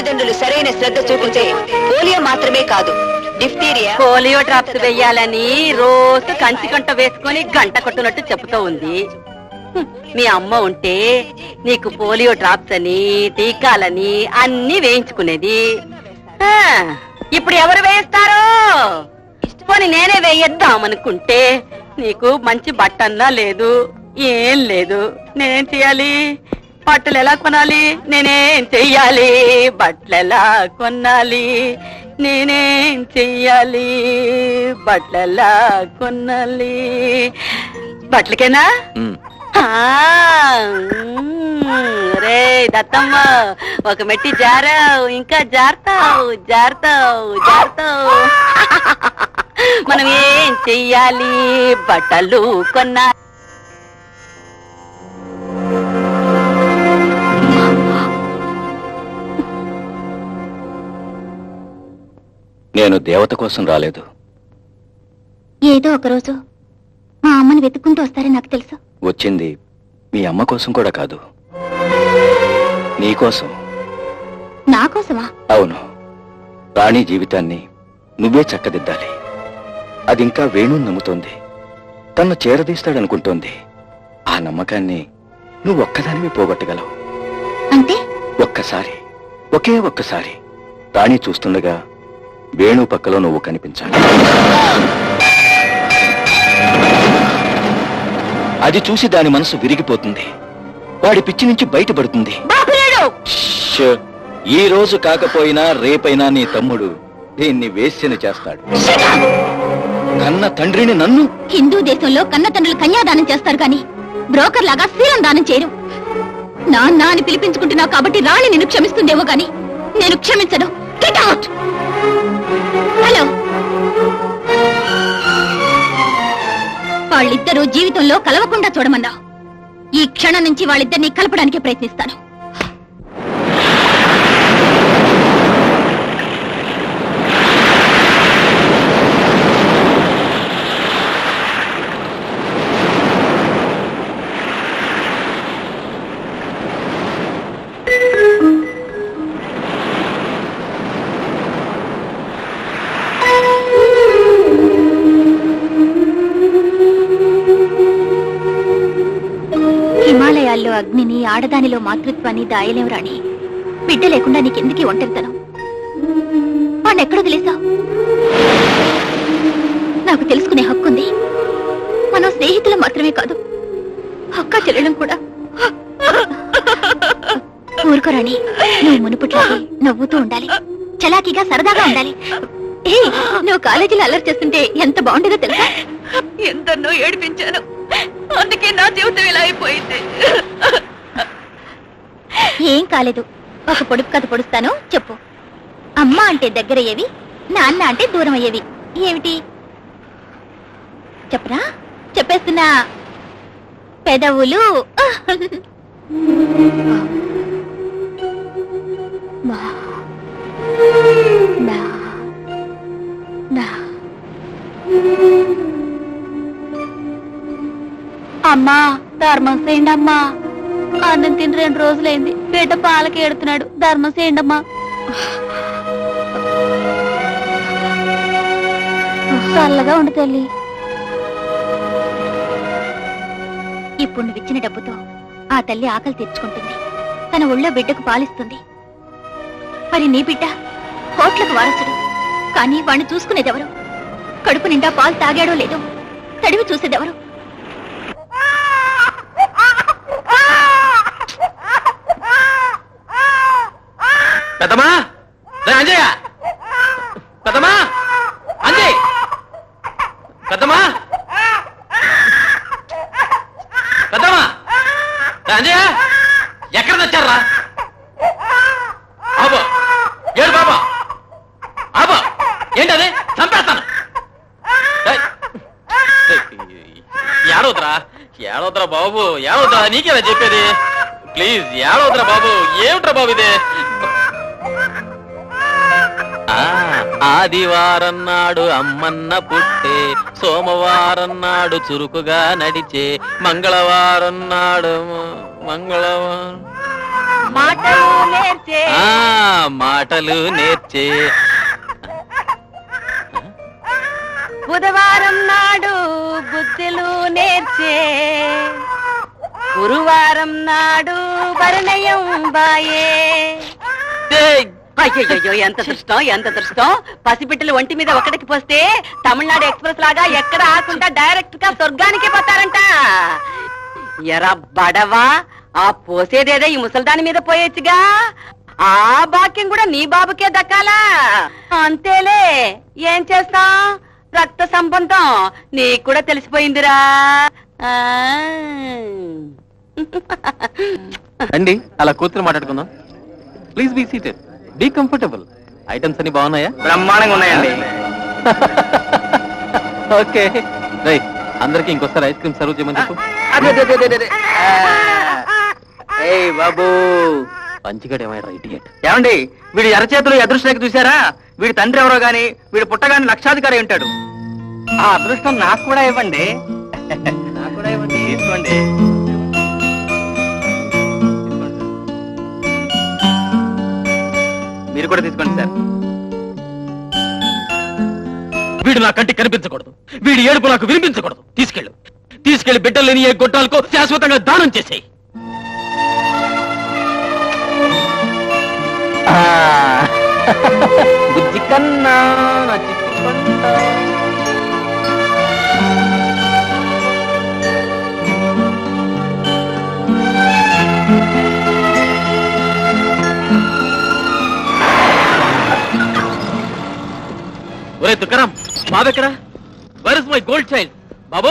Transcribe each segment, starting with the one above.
తల్లిదండ్రులు సరైన శ్రద్ధ చూపితే పోలియో మాత్రమే కాదు డిఫ్టీరియా. పోలియో డ్రాప్స్ వెయ్యాలని రోజు కంచి కంట వేసుకొని గంట కొట్టునట్టు చెబుతూ ఉంది. మీ అమ్మ ఉంటే నీకు పోలియో డ్రాప్స్ అని టీకాలని అన్ని వేయించుకునేది. ఇప్పుడు ఎవరు వేయిస్తారు? ఇష్టపోని నేనే వేయద్దాం అనుకుంటే నీకు మంచి బట్టన్నా లేదు ఏం లేదు. నేనేం చేయాలి. బట్టలు ఎలా కొనాలి? నేనేం చెయ్యాలి? బట్టలు ఎలా కొనాలి? నేనేం చెయ్యాలి? బట్టలు ఎలా కొనాలి? బట్టలకేనా. రే దత్తమ్మ ఒక మెట్టి జారావు ఇంకా జారుతావు జారుతావు జారుతావు. మనం ఏం చెయ్యాలి? బట్టలు కొన్నా నేను దేవత కోసం రాలేదు. ఏదో ఒకరోజు మా అమ్మని వెతుక్కుంటూ వస్తారని నాకు తెలుసు. వచ్చింది మీ అమ్మ కోసం కూడా కాదు. నీకోసం నా కోసమా? అవును. రాణి జీవితాన్ని నువ్వే చక్కదిద్దాలి. అది ఇంకా వేణు నమ్ముతోంది. తన్ను చేరదీస్తాడనుకుంటోంది. ఆ నమ్మకాన్ని నువ్వు ఒక్కదానివి పోగొట్టగలవు. అంటే? ఒక్కసారి ఒకే ఒక్కసారి రాణి చూస్తుండగా వేణు పక్కలో నువ్వు కనిపించాలి. అది చూసి దాని మనసు విరిగిపోతుంది. వాడి పిచ్చి నుంచి బయటపడుతుంది! ఈ రోజు కాకపోయినా రేపైనా నీ తమ్ముడు దీన్ని వేశ్యని చేస్తాడు. కన్న తండ్రిని నన్ను? హిందూ దేశంలో కన్న తండ్రులు కన్యాదానం చేస్తారు కానీ బ్రోకర్ లాగా శీలం దానం చేయరు. నాన్న అని పిలిపించుకుంటున్నావు కాబట్టి రాణి నిన్ను క్షమిస్తుందేమో కానీ నేను క్షమించను. Get out hello. వాళ్ళిద్దరూ జీవితంలో కలవకుండా చూడమన్నా. ఈ క్షణం నుంచి వాళ్ళిద్దరిని కలపడానికి ప్రయత్నిస్తాను. ఆడదానిలో మాతృత్వాన్ని దాయలేవరాని బిడ్డ లేకుండా నీకెందుకీ ఒంటరితనం? వాణ్ణి ఎక్కడ వదిలేశావు? నాకు తెలుసుకునే హక్కుంది. మనం స్నేహితులు మాత్రమే కాదు. అక్క చెల్లడం కూడా. ఊరుకోరాణి నువ్వు మునుపుట్లాగే నవ్వుతూ ఉండాలి. చలాకీగా సరదాగా ఉండాలి. ఏ నువ్వు కాలేజీలో అల్లరి చేస్తుంటే ఎంత బాగుండేదో తెలుసా? ఎంతనో ఏడిపించాను. అందుకే నా జీవితం ఇలా అయిపోయింది. ఏం కాలేదు. ఒక పొడుపు కథ పొడుస్తాను చెప్పు. అమ్మ అంటే దగ్గరయ్యేవి నాన్న అంటే దూరం అయ్యేవి ఏమిటి? చెప్పరా? చెప్పేస్తున్నా. పెదవులు. అమ్మా ధర్మం చేయండి అమ్మా. అన్నం తిని రెండు రోజులైంది. బిడ్డ పాలకి ఎడుతున్నాడు ధర్మం చేయండి చల్లగా ఉండు తల్లి. ఇప్పుడు నువ్వు ఇచ్చిన డబ్బుతో ఆ తల్లి ఆకలి తెచ్చుకుంటుంది తన ఒళ్ళో బిడ్డకు పాలిస్తుంది. మరి నీ బిడ్డ కోట్లకు వారసుడు. కానీ వాణ్ణి చూసుకునేదెవరు? కడుపు నిండా పాలు తాగాడో లేదో తడివి చూసేదెవరు? పెద్దమా అంజయ్య! పెద్దమా అంజయ్! పెద్దమా పెద్దమా అంజయ్య! ఎక్కడ తెచ్చారా బాబా ఏడు బాబా ఆబా ఏంటది? చంపేస్తాను. ఏయ్, ఏయ్, ఏడవద్దురా. ఏడవద్దురా బాబు. ఏడవద్దురా. నీకేనా చెప్పేది? ప్లీజ్ ఏడవద్దురా బాబు. ఏమిట్రా బాబు ఇది? ఆదివారం నాడు అమ్మన్న పుట్టే సోమవారం నాడు చురుకుగా నడిచే మంగళవారం నాడు మంగళవారం. మాటలు నేర్చే. ఆ మాటలు నేర్చే. బుధవారం నాడు బుద్ధులు నేర్చే. గురువారం నాడు పరిణయం బాయే. అయ్యయ్యో ఎంత దృష్టం ఎంత దృష్టం. పసిబిడ్డలు ఒంటి మీద ఒకటికి పోస్తే తమిళనాడు ఎక్స్ప్రెస్ లాగా ఎక్కడ ఆకుండా డైరెక్ట్గా స్వర్గానికి పోతారంట. ఎరా బడవా ఆ పోసేదేదో ఈ ముసల్దాని మీద పోయొచ్చుగా. ఆ బాక్యం కూడా నీ బాబుకే దక్కాలా. అంతేలే ఏం చేస్తాం? రక్త సంబంధం నీకు కూడా తెలిసిపోయిందిరా. అండి అలా కూతురు మాట్లాడుకుందాం. Please be seated. Be comfortable items అన్ని బాగున్నాయా? బ్రహ్మాండంగా ఉన్నాయండి. ఓకే రై అందరికి ఇంకోసారి ఐస్ క్రీమ్ సర్వ్ చేయమని చెప్పు. ఏయ్ బాబు. పంచిగడ్ ఏమైనా ఇడియట్ ఏమండి వీడి అరచేతులు అదృష్టరేఖ చూసారా వీడి తండ్రి ఎవరో గాని వీడి పుట్టగాని లక్షాధికారి ఉంటాడు. ఆ అదృష్టం నాకు కూడా ఇవ్వండి. నాకు కూడా ఇవ్వండి తీసుకోండి. మీరు కూడా తీసుకోండి సార్. వీడు నా కంటికి కనిపించకూడదు. వీడి ఏడుపు నాకు వినిపించకూడదు. తీసుకెళ్ళు. తీసుకెళ్ళి బిడ్డలు లేని ఏ గొడ్డాలకు శాశ్వతంగా దానం చేసేయి. బుజ్జి కన్నా. ఒరే Tukaram బాబెక్కడా where is my gold child బాబు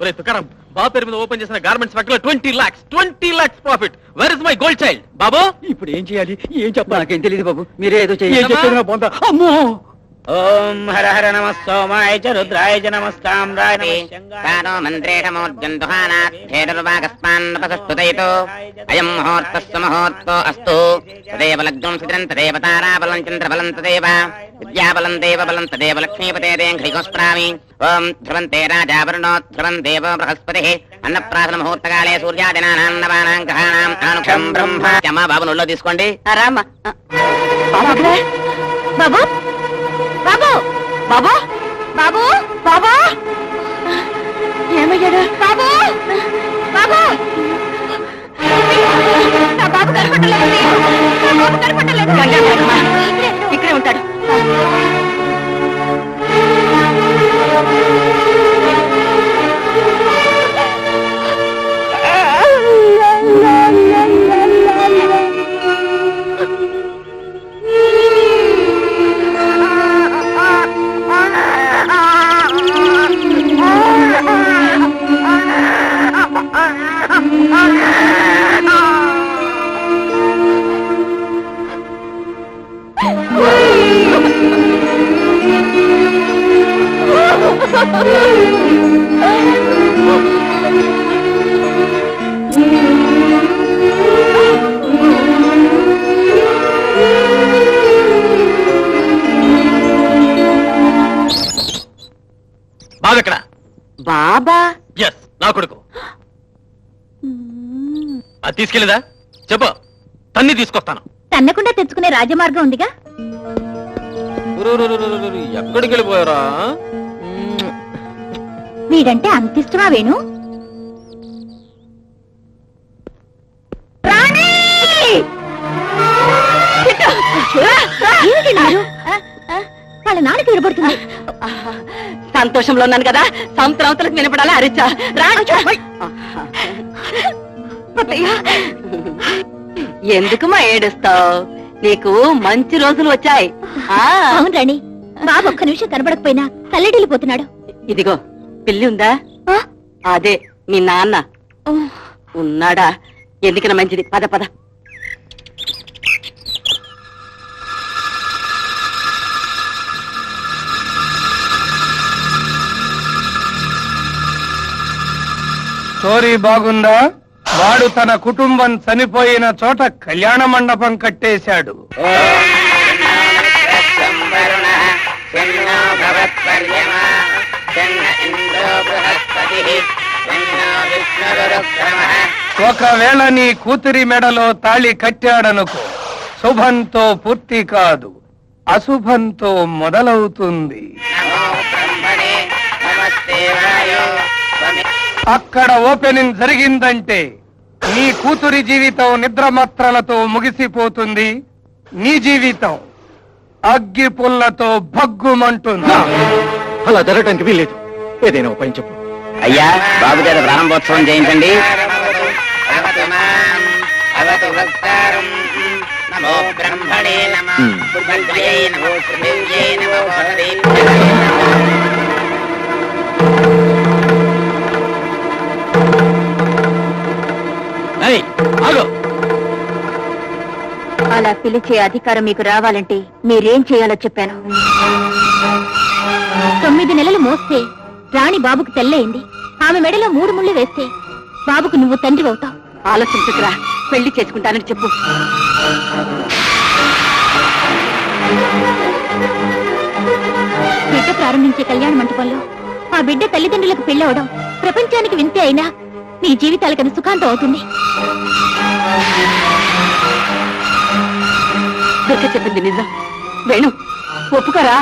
ఒరే తుకారం బాబు పేరు మీద ఓపెన్ చేసిన గార్మెంట్స్ ఫ్యాక్టరీలో twenty lakhs twenty lakhs profit where is my gold child బాబు? ఇప్పుడు ఏం చేయాలి? ఏం చెప్పాలి? నాకేం తెలియదు బాబు. మీరే ఏదో చేయాలి? అమ్మో! ఓం హర హర నమ సోమాయ చ రుద్రాయ చ నమస్తామ్రాయ తానో మంత్రేణమోర్జంతుహానాద్ధేరుర్వాగస్మాన్నపసస్తుదయతో అయం ముహూర్తస్సు ముహూర్తో అస్తు. తదేవ లగ్నం సిద్రం తదేవ తారాబలం చంద్రబలం తదేవ. విద్యాబలం దేవబలం తదేవ లక్ష్మీపతే దేంఘైకోస్ప్రామి ఓం ధ్రువంతే రాజావరుణో ధ్రువం దేవ బృహస్పతి. అన్నప్రాసన ముహూర్తకాలే సూర్యాదినానాం గ్రహాణాం. అనుక్షం బ్రహ్మ. అమ్మా బాబు నొల్లో తీసుకోండి. ఆ. బాబు. బాబు! బాబు! బాబు! బాబు! ఏమయ్యాడు? బాబు! బాబు! నా బాబు కనపడలేదు. నా బాబు పడకమ్మా. ఇక్కడే ఉంటాడు. బాబెక్కడా బాబా? ఎస్ నా కొడుకు. అది తీసుకెళ్ళదా? చెప్పు. తన్ని తీసుకొస్తాను. తన్నకుండా తెచ్చుకునే రాజమార్గం ఉందిగా? ఎక్కడికి వెళ్ళిపోయారా? వీడంటే అంత ఇష్టమా వేణు? వాళ్ళ నాన్నకి వినపడుతుంది. సంతోషంలో ఉన్నాను కదా. సంవత్సరం అవతలకు వినపడాలా? అరిచా. ఎందుకుమా ఏడుస్తావు? నీకు మంచి రోజులు వచ్చాయి. అవును రాణి. బాబు ఒక్క నిమిషం కనబడకపోయినా తల్లడిల్లిపోతున్నాడు. ఇదిగో. పిల్లి ఉందా? అదే మీ నాన్న. ఉన్నాడా? ఎందుకన్నా మంచిది. పద పద. స్టోరీ బాగుందా? వాడు తన కుటుంబం చనిపోయిన చోట కళ్యాణ మండపం కట్టేశాడు. ఒకవేళ నీ కూతురి మెడలో తాళి కట్టాడనుకో శుభంతో పూర్తి కాదు అశుభంతో మొదలవుతుంది. అక్కడ ఓపెనింగ్ జరిగిందంటే నీ కూతురి జీవితం నిద్రమత్రలతో ముగిసిపోతుంది నీ జీవితం అగ్గి పుల్లతో భగ్గుమంటుంది. అలా జరగటానికి వీల్లేదు. ఏదైనా ఉపాయం చెప్పు. అయ్యా బాబు చేత ప్రారంభోత్సవం చేయించండి. ఏయ్, ఆగు. అలా పిలిచే అధికారం మీకు రావాలంటే మీరేం చేయాలో చెప్పాను. తొమ్మిది నెలలు మోస్తే రాణి బాబుకు తెల్లయింది ఆమె మెడలో మూడు ముళ్ళు వేస్తే బాబుకు నువ్వు తండ్రి అవుతావు. ఆలోచించుకురా. పెళ్ళి చేసుకుంటానని చెప్పు. బిడ్డ ప్రారంభించే కళ్యాణ మంటపంలో ఆ బిడ్డ తల్లిదండ్రులకు పెళ్ళవడం ప్రపంచానికి వింతే అయినా నీ జీవితాలకది సుఖాంతం అవుతుంది. దుర్గ చెప్పింది నిజం. వేణు ఒప్పుకోరా?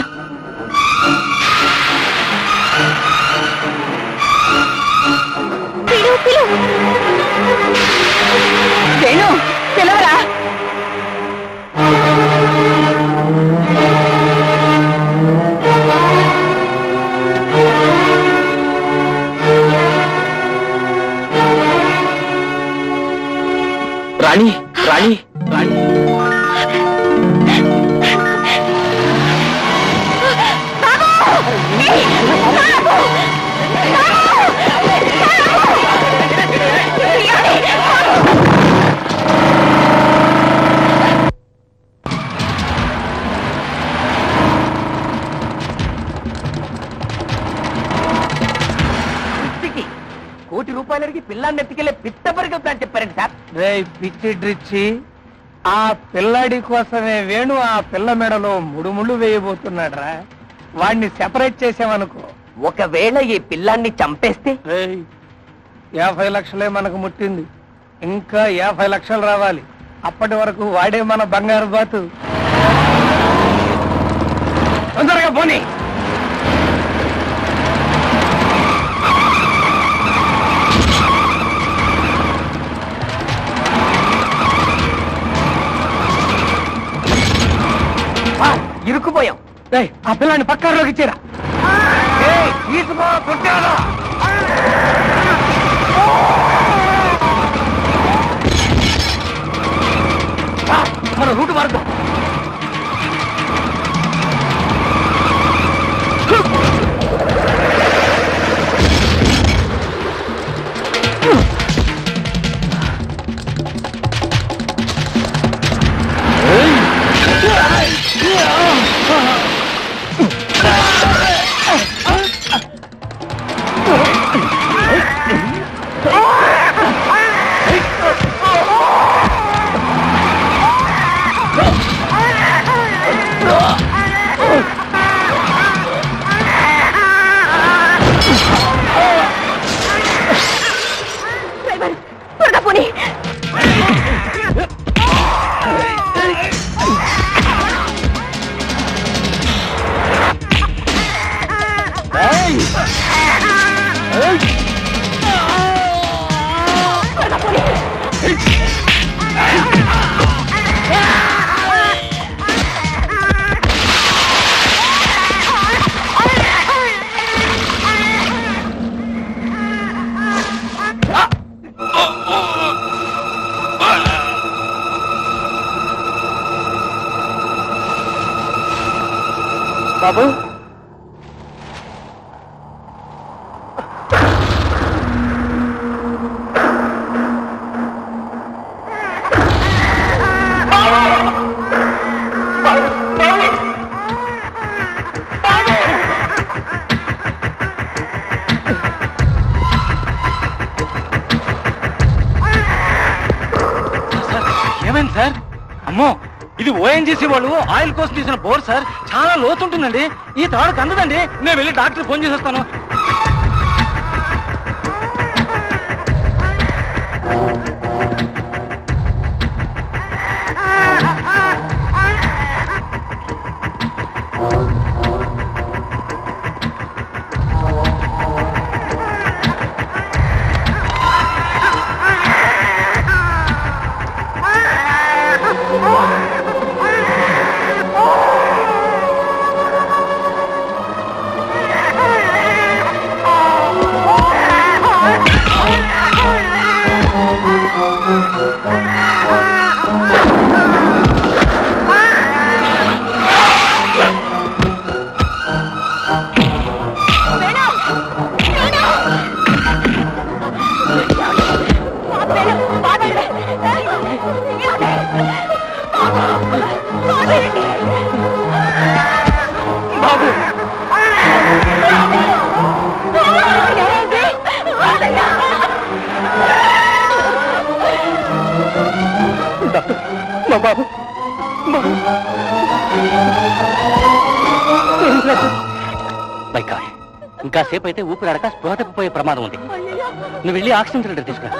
రే పిచ్చి డ్రిచ్చి ఆ పిల్లాడి కోసమే వేణు ఆ పిల్ల మెడలో ముడుముళ్ళు వేయబోతున్నాడ్రా. వాడిని సెపరేట్ చేసామనుకో ఒకవేళ ఈ పిల్లాన్ని చంపేస్తే? రేయ్, యాభై లక్షలే మనకు ముట్టింది. ఇంకా యాభై లక్షలు రావాలి. అప్పటి వరకు వాడే మన బంగారు బాతు. తొందరగా పోనీ. ఇరుక్కుపోయాం. ఆ పిల్లాన్ని పక్కాలోకి ఇచ్చిరా. తీసుకో మన రూట్ మార్గం బాబు. ఏమైంది సార్? అమ్మో. ఇది ఓఎన్జీసీ వాళ్ళు ఆయిల్ కోసం తీసిన బోర్ సార్. చాలా లోతుంటుందండి. ఈ తాడుకు అందదండి. నేను వెళ్ళి డాక్టర్ ఫోన్ చేసి వస్తాను. My God. ఇంకా సేపు అయితే ఊపిరాడక స్పృహ తప్పిపోయే ప్రమాదం ఉంది. నువ్వు వెళ్ళి ఆక్సిజన్ సిలిండర్ తీసుకురా.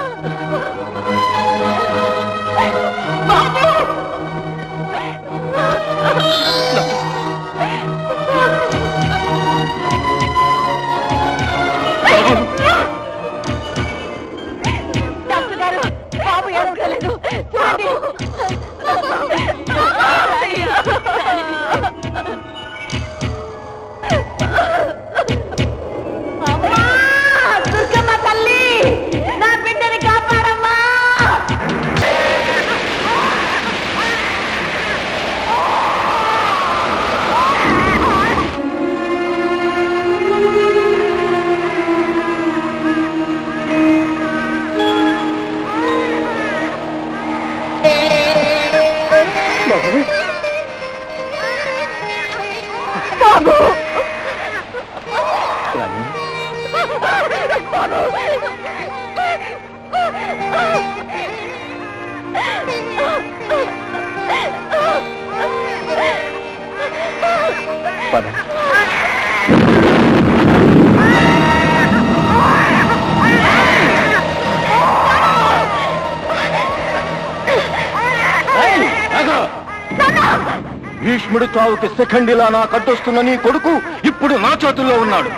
భీష్ముడు చావుకి సెకండిలా నా కట్టొస్తున్న నీ కొడుకు ఇప్పుడు నా చేతుల్లో ఉన్నాడు.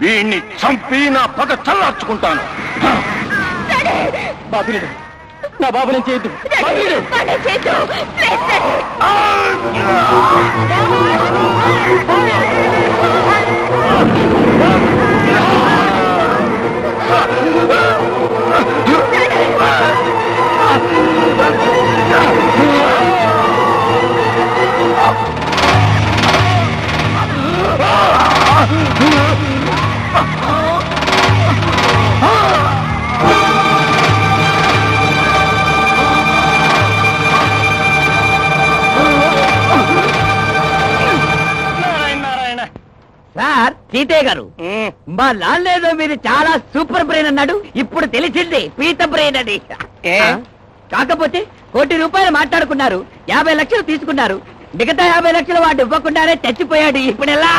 వీణ్ణి చంపి నా పగ చల్లార్చుకుంటాను బాబులేడు నా బాబు నేను చేయొద్దు నారాయణ సార్ సీతయ్య గారు. మా నాన్నేదో మీరు చాలా సూపర్ బ్రెయిన్ అన్నాడు. ఇప్పుడు తెలిసింది పీత బ్రెయిన్ అని? కాకపోతే కోటి రూపాయలు మాట్లాడుకున్నారు. యాభై లక్షలు తీసుకున్నారు. మిగతా యాభై లక్షలు వాడు ఇవ్వకుండానే చచ్చిపోయాడు ఇప్పుడెలా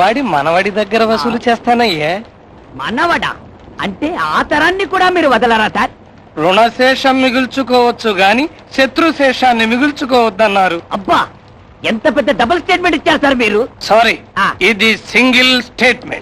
వాడి మనవడి దగ్గర వసూలు చేస్తానయ్యే. మనవడ? అంటే ఆ తరాన్ని కూడా మీరు వదలరా సార్? రుణశేషం మిగుల్చుకోవచ్చు గాని శత్రుశేషాన్ని మిగుల్చుకోవద్దన్నారు. అబ్బా! ఎంత పెద్ద డబుల్ స్టేట్మెంట్ ఇచ్చారు సార్ మీరు? సారీ. ఇది సింగిల్ స్టేట్మెంట్